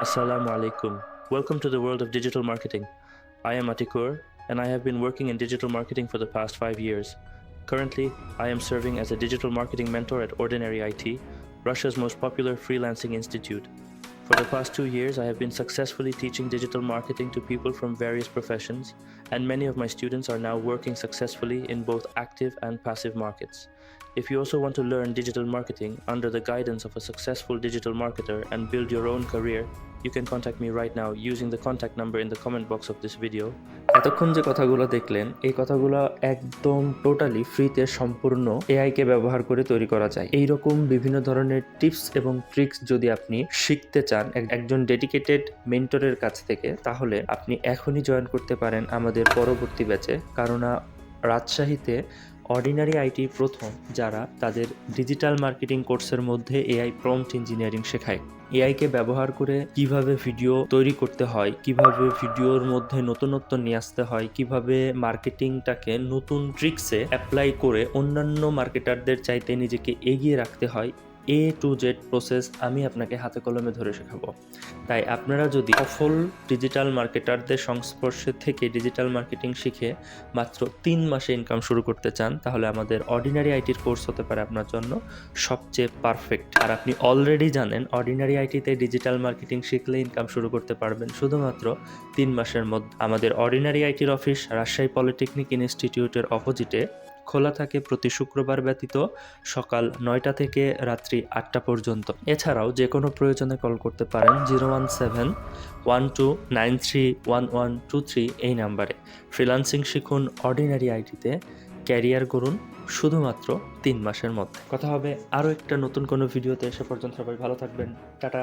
Assalamu alaikum. Welcome to the world of digital marketing. I am Atikur, and I have been working in digital marketing for the past five years. Currently, I am serving as a digital marketing mentor at Ordinary IT, Russia's most popular freelancing institute. For the past two years, I have been successfully teaching digital marketing to people from various professions, and many of my students are now working successfully in both active and passive markets. If you also want to learn digital marketing under the guidance of a successful digital marketer and build your own career, you can contact me right now using the contact number in the comment box of this video. এতক্ষণ যে কথাগুলো দেখলেন, এই কথাগুলো একদম totally ফ্রিতে সম্পূর্ণ AI কে ব্যবহার করে তৈরি করা যায় এই রকম বিভিন্ন ধরনের টিপস এবং ট্রিক্স যদি আপনি শিখতে চান একজন ডেডিকেটেড মেন্টরের কাছ থেকে, তাহলে আপনি এখনই জয়েন করতে পারেন আমাদের পরবর্তী ব্যাচে কারণ রাজশাহীতে অর্ডিনারি আইটি প্রথম যারা তাদের ডিজিটাল মার্কেটিং কোর্সের মধ্যে এআই প্রম্পট ইঞ্জিনিয়ারিং শেখায়। এআইকে ব্যবহার করে কীভাবে ভিডিও তৈরি করতে হয়, কীভাবে ভিডিওর মধ্যে নতুনত্ব নিয়ে আসতে হয়, কীভাবে মার্কেটিংটাকে নতুন ট্রিক্সে অ্যাপ্লাই করে অন্যান্য মার্কেটারদের চাইতে নিজেকে এগিয়ে রাখতে হয় এ টু জেড প্রসেস আমি আপনাকে হাতে কলমে ধরে শেখাবো। তাই আপনারা যদি সফল ডিজিটাল মার্কেটারদের সংস্পর্শে থেকে ডিজিটাল মার্কেটিং শিখে মাত্র তিন মাসে ইনকাম শুরু করতে চান, তাহলে আমাদের অর্ডিনারি আইটির কোর্স হতে পারে আপনার জন্য সবচেয়ে পারফেক্ট আর আপনি অলরেডি জানেন অর্ডিনারি আইটিতে ডিজিটাল মার্কেটিং শিখলে ইনকাম শুরু করতে পারবেন শুধুমাত্র তিন মাসের মধ্যে। আমাদের অর্ডিনারি আইটির অফিস রাজশাহী পলিটেকনিক ইনস্টিটিউটের অপোজিটে খোলা থাকে প্রতি শুক্রবার ব্যতীত সকাল নয়টা থেকে রাত্রি আটটা পর্যন্ত। এছাড়াও যে কোনো প্রয়োজনে কল করতে পারেন zero one seven one two nine three one one two three এই নাম্বারে। ফ্রিলান্সিং শিখুন অর্ডিনারি আইটিতে। ক্যারিয়ার করুন শুধুমাত্র তিন মাসের মধ্যে। কথা হবে আরও একটা নতুন কোনো ভিডিওতে। এসে পর্যন্ত সবাই ভালো থাকবেন। টাটা।